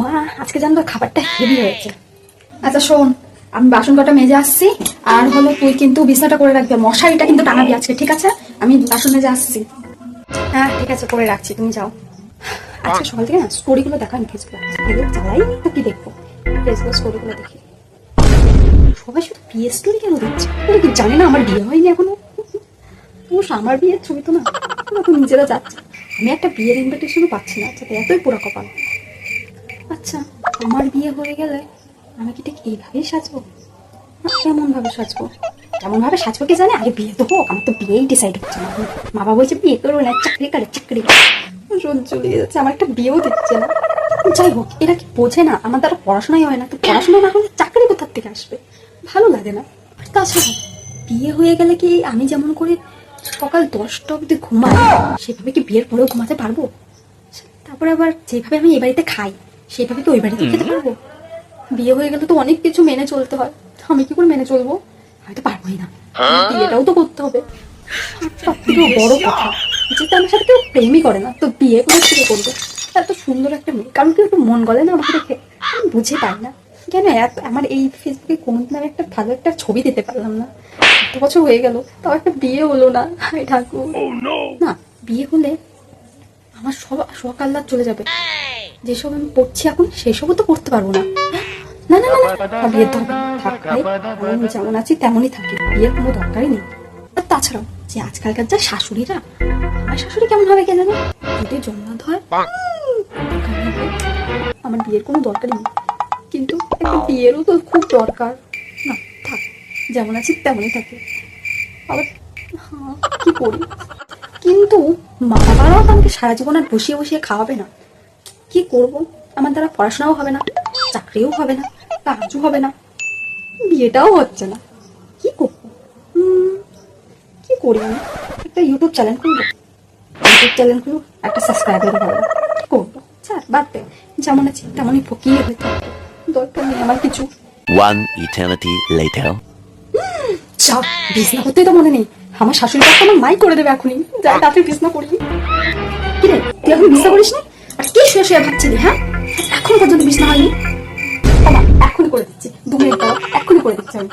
মা আজকে জানো খাবারটা হেভি হয়েছে। আচ্ছা শোন আমি বাসন কটা মেজে আসছি আর হলো তুই কিন্তু বিছানাটা করে রাখবি মশারিটা কিন্তু টানাবি আজকে ঠিক আছে? আমি বাসন মেজে আসছি। হ্যাঁ ঠিক আছে করে রাখছি তুমি যাও। আজকে সকাল থেকে না স্টোরিগুলো দেখা আমি ফেসবুক এগুলো চালাই তো কি দেখব? ফেসবুক স্টোরিগুলো দেখি। সবাই শুধু বিয়ে স্টোরি কেন দেখছে? ওরা কি জানে না আমার বিয়ে হয়নি এখনও? অবশ্য আমার বিয়ের ছবি তো না তো নিজেরা যাচ্ছে। আমি একটা বিয়ের ইনভিটেশনও পাচ্ছি না আচ্ছা এতই পুরো কপাল। আচ্ছা আমার বিয়ে হয়ে গেলে আমি কি ঠিক এইভাবেই সাজবো? না কেমন ভাবে সাজবো? ভাবে সাজবো কি জানে? আগে বিয়ে তো হোক, আমার তো বিয়েই ডিসাইড হচ্ছে না। মা বাবা বলছে, বিয়ে করব না, চাকরি করে চাকরি করে। রোজ চলে যাচ্ছে, আমার একটা বিয়েও দিচ্ছে না। যাই হোক, এরা কি বোঝে না? আমার দ্বারা পড়াশোনাই হয় না, তো পড়াশোনা না হলে চাকরি কোথার থেকে আসবে? ভালো লাগে না। তাছাড়া, বিয়ে হয়ে গেলে কি আমি যেমন করে সকাল দশটা অবধি ঘুমাই, সেভাবে কি বিয়ের পরেও ঘুমাতে পারব? তারপরে আবার যেভাবে আমি এই বাড়িতে খাই সেভাবে কি ওই বাড়িতে খেতে পারব? বিয়ে হয়ে গেলে তো অনেক কিছু মেনে চলতে হয়। আমি কি করে মেনে চলবো? আমি তো পারবোই না। বিয়েটাও তো করতে হবে। সব থেকে বড় কথা যেটা আমার সাথে কেউ প্রেমই করে না তো বিয়ে করে কি করবে? এত সুন্দর একটা মেয়ে কারণ কেউ একটু মন গলে না আমাকে দেখে? আমি বুঝে পাই না। কেন এত আমার এই ফেসবুকে কোনোদিন আমি একটা ভালো একটা ছবি দিতে পারলাম না? এত বছর হয়ে গেল তাও একটা বিয়ে হলো না। হায় ঠাকুর। না বিয়ে হলে আমার সব আহ্লাদ চলে যাবে। যেসব আমি পড়ছি এখন সেসবও তো করতে পারব না। না না না না বিয়ের দরকার থাক ভাই, আমি যেমন আছি তেমনই থাকি বিয়ের কোনো দরকারই নেই। আর তাছাড়াও যে আজকালকার যা শাশুড়িরা আমার শাশুড়ি কেমন হবে কে জানো? যদি জন্মাত হয়। আমার বিয়ের কোনো দরকারই নেই। কিন্তু একটা বিয়েরও তো খুব দরকার। না থাক যেমন আছি তেমনই থাকি। আবার হ্যাঁ কি করি? কিন্তু মা বাবারাও তো আমাকে সারা জীবন আর বসিয়ে বসিয়ে খাওয়াবে না। কি করব? আমার দ্বারা পড়াশোনাও হবে না চাকরিও হবে না কাজও হবে না বিয়েটাও হচ্ছে না। কি করব? কি করি আমি? একটা ইউটিউব চ্যানেল খুলবো। ইউটিউব চ্যানেল খুলবো একটা সাবস্ক্রাইবার হবে। কি করব? স্যার বাদ দে। যেমন আছি তেমনই ফকিয়ে হয়ে থাকব। দরকার নেই আমার কিছু। One eternity later. চা বিছনা করতেই তো মনে নেই। আমার শাশুড়ি কাছে আমার মাই করে দেবে এখনই। যাই রাতে বিছনা করি কি রে তুই এখন বিছনা করিস নি শুয়ে ভাবছি ভাবছিলি হ্যাঁ? এখন পর্যন্ত বিছনা হয়নি? এখনই করে দিচ্ছি। দু মিনিট পর এখনই করে দিচ্ছি আমি।